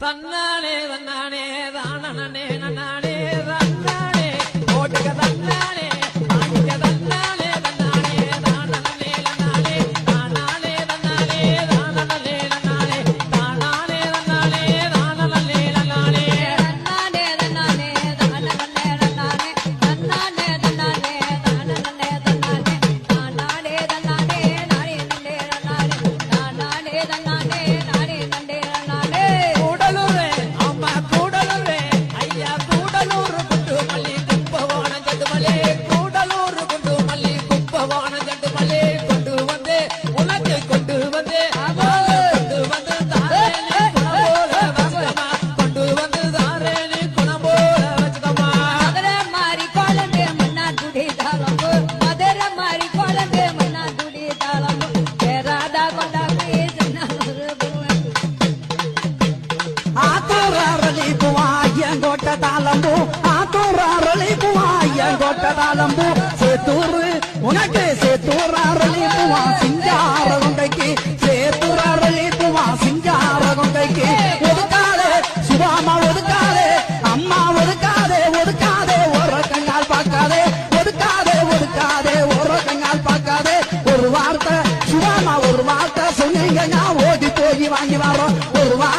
தன்னாலே தன்னானே தானே நன்னானே தன்னானே ஓட்டுக தன்னானே ஆட்டுக தன்னானே தன்னானே தானனே நன்னானே. தானானே தன்னானே தானனே நன்னானே. தானானே தன்னானே தானனே நன்னானே. தன்னானே தன்னானே தானனே நன்னானே. தன்னானே தன்னானே தன்னானே தன்னானே நானே நன்னானே. தானானே தன்னானே தாளம்பூ சேத்தூர் உனக்கு சேத்தூரரளி புவா சிங்கார கொண்டைக்கு சேத்தூரரளி புவா சிங்கார கொண்டைக்கு ஒதுக்காதே சுபாமா ஒதுக்காதே அம்மா ஒதுக்காதே ஒதுக்காதே ஒரு கண்ணால் பார்க்காதே. ஒதுக்காதே ஒதுக்காதே ஒரு கண்ணால் பார்க்காதே. ஒரு வார்த்தை சுபாமா ஒரு வார்த்தை சொன்னீங்க நான் ஓடி போய் வாங்கி வரோம் ஒரு வார்த்தை